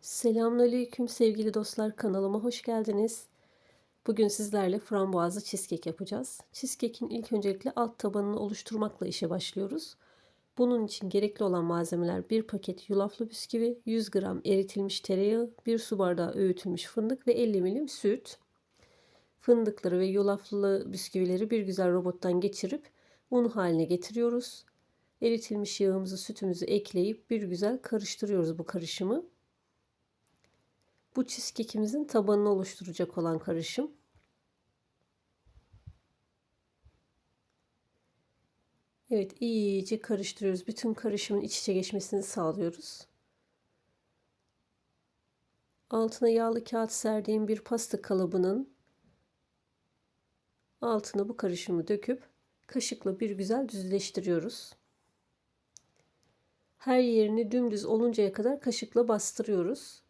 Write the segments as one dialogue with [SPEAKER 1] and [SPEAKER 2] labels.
[SPEAKER 1] Selamünaleyküm sevgili dostlar kanalıma hoş geldiniz. Bugün sizlerle frambuazlı cheesecake yapacağız. Cheesecake'in ilk öncelikle alt tabanını oluşturmakla işe başlıyoruz. Bunun için gerekli olan malzemeler 1 paket yulaflı bisküvi, 100 gram eritilmiş tereyağı, 1 su bardağı öğütülmüş fındık ve 50 milim süt. Fındıkları ve yulaflı bisküvileri bir güzel robottan geçirip un haline getiriyoruz. Eritilmiş yağımızı, sütümüzü ekleyip bir güzel karıştırıyoruz bu karışımı. Bu cheesecake'imizin tabanını oluşturacak olan karışım. Evet iyice karıştırıyoruz. Bütün karışımın iç içe geçmesini sağlıyoruz. Altına yağlı kağıt serdiğim bir pasta kalıbının altına bu karışımı döküp kaşıkla bir güzel düzleştiriyoruz. Her yerini dümdüz oluncaya kadar kaşıkla bastırıyoruz.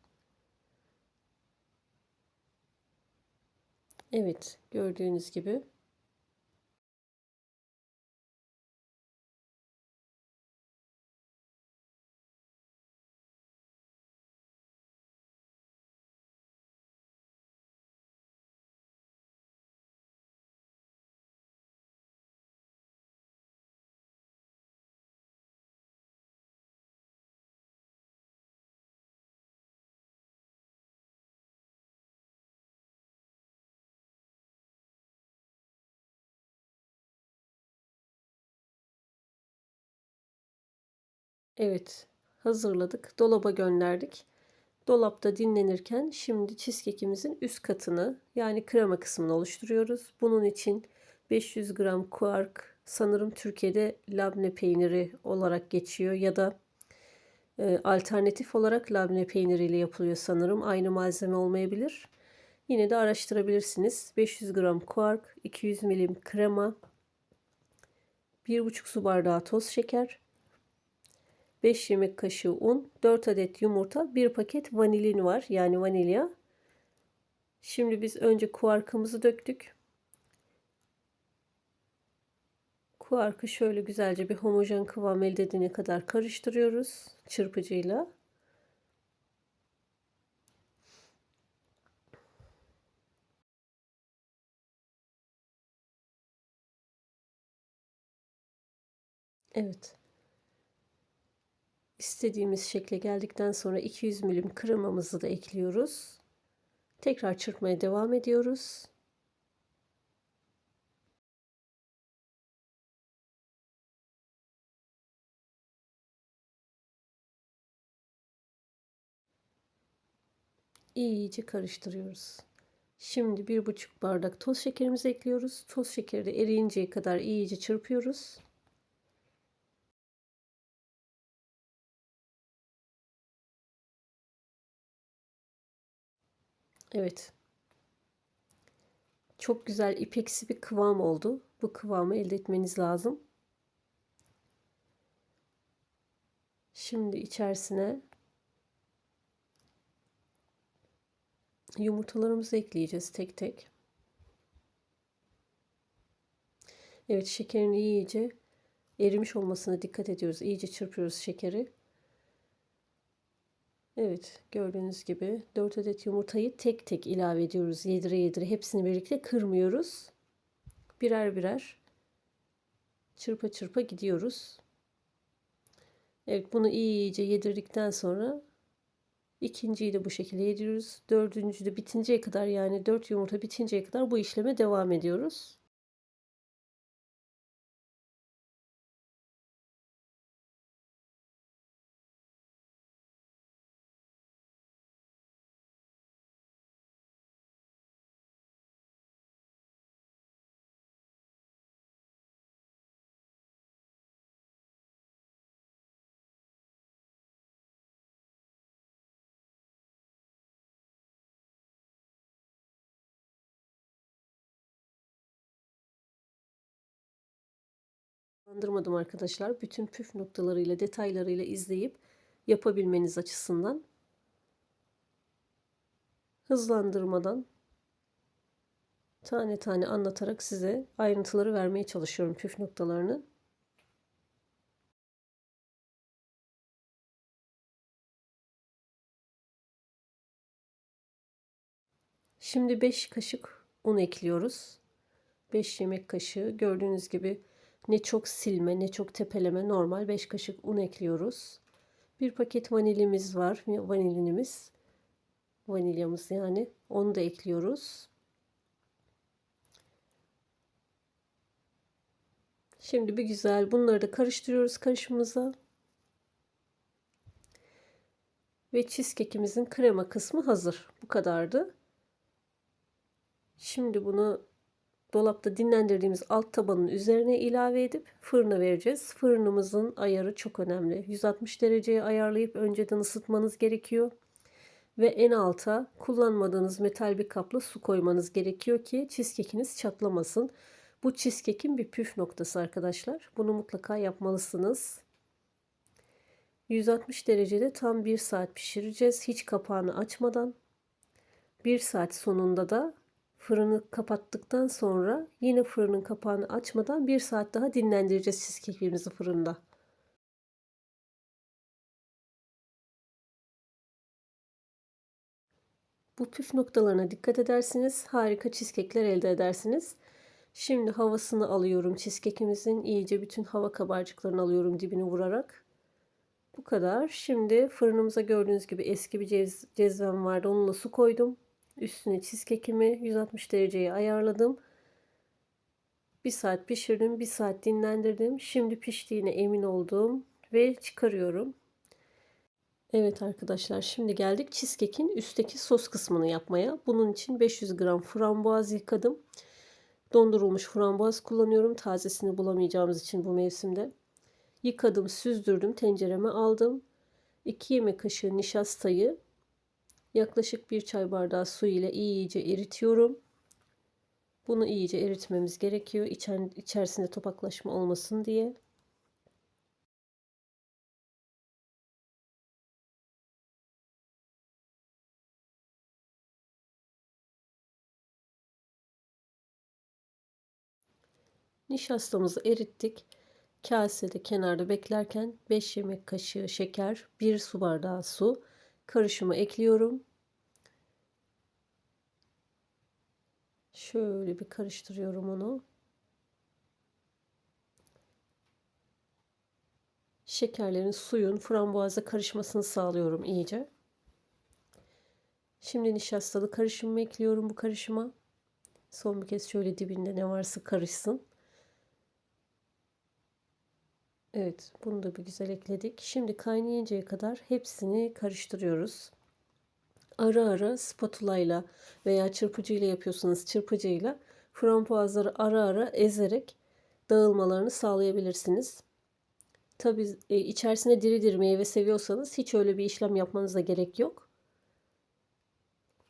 [SPEAKER 1] Evet, gördüğünüz gibi. Evet, hazırladık. Dolaba gönderdik. Dolapta dinlenirken şimdi cheesecake'imizin üst katını yani krema kısmını oluşturuyoruz. Bunun için 500 gram kuark sanırım Türkiye'de labne peyniri olarak geçiyor ya da e, alternatif olarak labne peyniriyle yapılıyor sanırım. Aynı malzeme olmayabilir. Yine de araştırabilirsiniz. 500 gram kuark, 200 milim krema, 1,5 su bardağı toz şeker, 5 yemek kaşığı un, 4 adet yumurta, 1 paket vanilin var. Yani vanilya. Şimdi biz önce kuarkımızı döktük. Kuarkı şöyle güzelce bir homojen kıvam elde edene kadar karıştırıyoruz çırpıcıyla. Evet istediğimiz şekle geldikten sonra 200 milim kremamızı da ekliyoruz. Tekrar çırpmaya devam ediyoruz. İyice karıştırıyoruz. Şimdi bir buçuk bardak toz şekerimizi ekliyoruz. Toz şekeri de eriyinceye kadar iyice çırpıyoruz. Evet. Çok güzel ipeksi bir kıvam oldu. Bu kıvamı elde etmeniz lazım. Şimdi içerisine yumurtalarımızı ekleyeceğiz tek tek. Evet şekerin iyice erimiş olmasına dikkat ediyoruz. İyice çırpıyoruz şekeri. Evet gördüğünüz gibi 4 adet yumurtayı tek tek ilave ediyoruz. Yedire yedire hepsini birlikte kırmıyoruz. Birer birer çırpa çırpa gidiyoruz. Evet bunu iyice yedirdikten sonra ikinciyi de bu şekilde yediriyoruz. Dördüncü de bitinceye kadar yani 4 yumurta bitinceye kadar bu işleme devam ediyoruz. Bandırmadım arkadaşlar. Bütün püf noktalarıyla, detaylarıyla izleyip yapabilmeniz açısından hızlandırmadan tane tane anlatarak size ayrıntıları vermeye çalışıyorum püf noktalarını. Şimdi 5 kaşık un ekliyoruz. 5 yemek kaşığı gördüğünüz gibi ne çok silme ne çok tepeleme normal 5 kaşık un ekliyoruz. Bir paket vanilimiz var. Vanilinimiz. Vanilyamız yani. Onu da ekliyoruz. Şimdi bir güzel bunları da karıştırıyoruz karışımımıza. Ve cheesecake'imizin krema kısmı hazır. Bu kadardı. Şimdi bunu dolapta dinlendirdiğimiz alt tabanın üzerine ilave edip fırına vereceğiz. Fırınımızın ayarı çok önemli. 160 dereceye ayarlayıp önceden ısıtmanız gerekiyor. Ve en alta kullanmadığınız metal bir kapla su koymanız gerekiyor ki cheesecake'iniz çatlamasın. Bu cheesecake'in bir püf noktası arkadaşlar. Bunu mutlaka yapmalısınız. 160 derecede tam 1 saat pişireceğiz. Hiç kapağını açmadan. 1 saat sonunda da fırını kapattıktan sonra yine fırının kapağını açmadan 1 saat daha dinlendireceğiz cheesecake'imizi fırında. Bu püf noktalarına dikkat edersiniz. Harika cheesecake'ler elde edersiniz. Şimdi havasını alıyorum cheesecake'imizin. iyice bütün hava kabarcıklarını alıyorum dibini vurarak. Bu kadar. Şimdi fırınımıza gördüğünüz gibi eski bir cez cezvem vardı. Onunla su koydum. Üstüne cheesecake'imi 160 dereceye ayarladım. Bir saat pişirdim. Bir saat dinlendirdim. Şimdi piştiğine emin oldum. Ve çıkarıyorum. Evet arkadaşlar şimdi geldik cheesecake'in üstteki sos kısmını yapmaya. Bunun için 500 gram frambuaz yıkadım. Dondurulmuş frambuaz kullanıyorum. Tazesini bulamayacağımız için bu mevsimde. Yıkadım, süzdürdüm, tencereme aldım. 2 yemek kaşığı nişastayı yaklaşık bir çay bardağı su ile iyice eritiyorum. Bunu iyice eritmemiz gerekiyor. İçer, içerisinde topaklaşma olmasın diye. Nişastamızı erittik. Kasede kenarda beklerken 5 yemek kaşığı şeker, 1 su bardağı su karışıma ekliyorum. Şöyle bir karıştırıyorum onu. Şekerlerin suyun frambuaza karışmasını sağlıyorum iyice. Şimdi nişastalı karışımı ekliyorum bu karışıma. Son bir kez şöyle dibinde ne varsa karışsın. Evet, bunu da bir güzel ekledik. Şimdi kaynayıncaya kadar hepsini karıştırıyoruz. Ara ara spatula ile veya çırpıcıyla yapıyorsanız çırpıcıyla frambuazları ara ara ezerek dağılmalarını sağlayabilirsiniz. Tabi e, içerisine diri diri meyve seviyorsanız hiç öyle bir işlem yapmanıza gerek yok.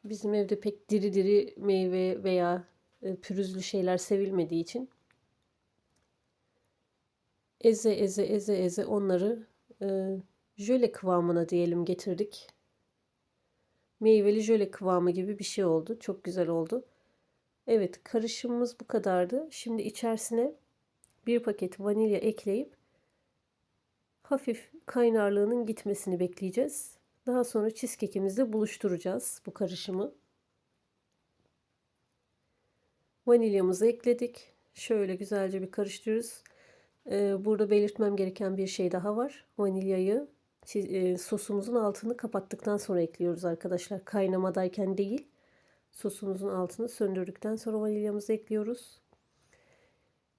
[SPEAKER 1] Bizim evde pek diri diri meyve veya e, pürüzlü şeyler sevilmediği için eze eze eze eze onları e, jöle kıvamına diyelim getirdik. Meyveli jöle kıvamı gibi bir şey oldu. Çok güzel oldu. Evet karışımımız bu kadardı. Şimdi içerisine bir paket vanilya ekleyip hafif kaynarlığının gitmesini bekleyeceğiz. Daha sonra cheesecake'imizle buluşturacağız bu karışımı. Vanilyamızı ekledik. Şöyle güzelce bir karıştırıyoruz. Burada belirtmem gereken bir şey daha var. Vanilyayı sosumuzun altını kapattıktan sonra ekliyoruz arkadaşlar. Kaynamadayken değil. Sosumuzun altını söndürdükten sonra vanilyamızı ekliyoruz.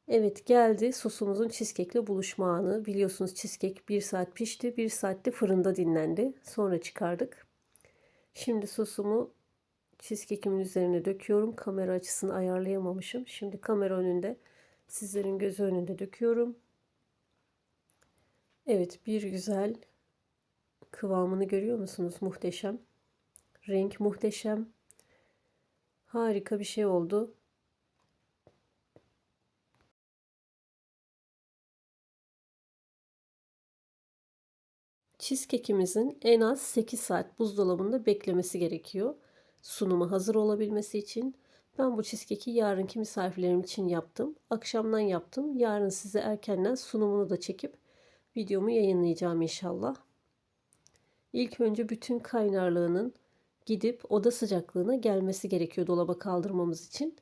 [SPEAKER 1] Evet geldi sosumuzun cheesecake ile buluşma anı. Biliyorsunuz cheesecake 1 saat pişti. 1 saatte fırında dinlendi. Sonra çıkardık. Şimdi sosumu cheesecake'imin üzerine döküyorum. Kamera açısını ayarlayamamışım. Şimdi kamera önünde sizlerin gözü önünde döküyorum. Evet bir güzel kıvamını görüyor musunuz? Muhteşem. Renk muhteşem. Harika bir şey oldu. Cheesecake'imizin en az 8 saat buzdolabında beklemesi gerekiyor. Sunumu hazır olabilmesi için. Ben bu cheesecake'i yarınki misafirlerim için yaptım. Akşamdan yaptım. Yarın size erkenden sunumunu da çekip videomu yayınlayacağım inşallah. İlk önce bütün kaynarlığının gidip oda sıcaklığına gelmesi gerekiyor dolaba kaldırmamız için.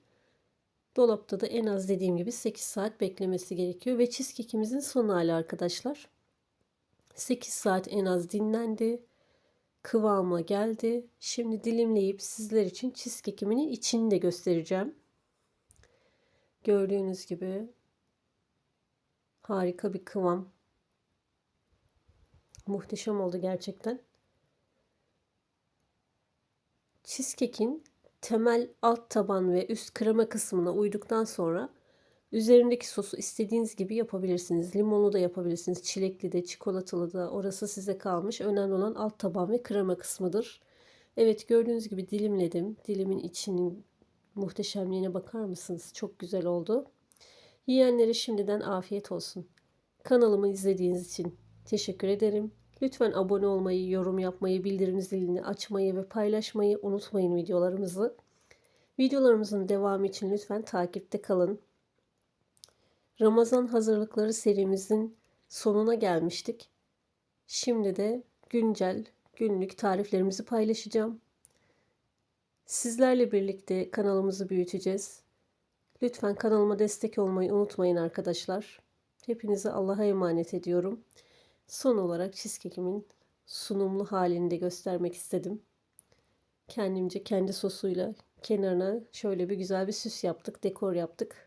[SPEAKER 1] Dolapta da en az dediğim gibi 8 saat beklemesi gerekiyor ve cheesecake'imizin son hali arkadaşlar. 8 saat en az dinlendi. Kıvama geldi. Şimdi dilimleyip sizler için cheesecake'imin içini de göstereceğim. Gördüğünüz gibi harika bir kıvam. Muhteşem oldu gerçekten. Cheesecake'in temel alt taban ve üst krema kısmına uyduktan sonra üzerindeki sosu istediğiniz gibi yapabilirsiniz. Limonlu da yapabilirsiniz, çilekli de, çikolatalı da orası size kalmış. Önemli olan alt taban ve krema kısmıdır. Evet gördüğünüz gibi dilimledim. Dilimin içinin muhteşemliğine bakar mısınız? Çok güzel oldu. Yiyenlere şimdiden afiyet olsun. Kanalımı izlediğiniz için teşekkür ederim. Lütfen abone olmayı, yorum yapmayı, bildirim zilini açmayı ve paylaşmayı unutmayın videolarımızı. Videolarımızın devamı için lütfen takipte kalın. Ramazan hazırlıkları serimizin sonuna gelmiştik. Şimdi de güncel günlük tariflerimizi paylaşacağım. Sizlerle birlikte kanalımızı büyüteceğiz. Lütfen kanalıma destek olmayı unutmayın arkadaşlar. Hepinizi Allah'a emanet ediyorum. Son olarak cheesecake'imin sunumlu halini de göstermek istedim. Kendimce kendi sosuyla kenarına şöyle bir güzel bir süs yaptık, dekor yaptık.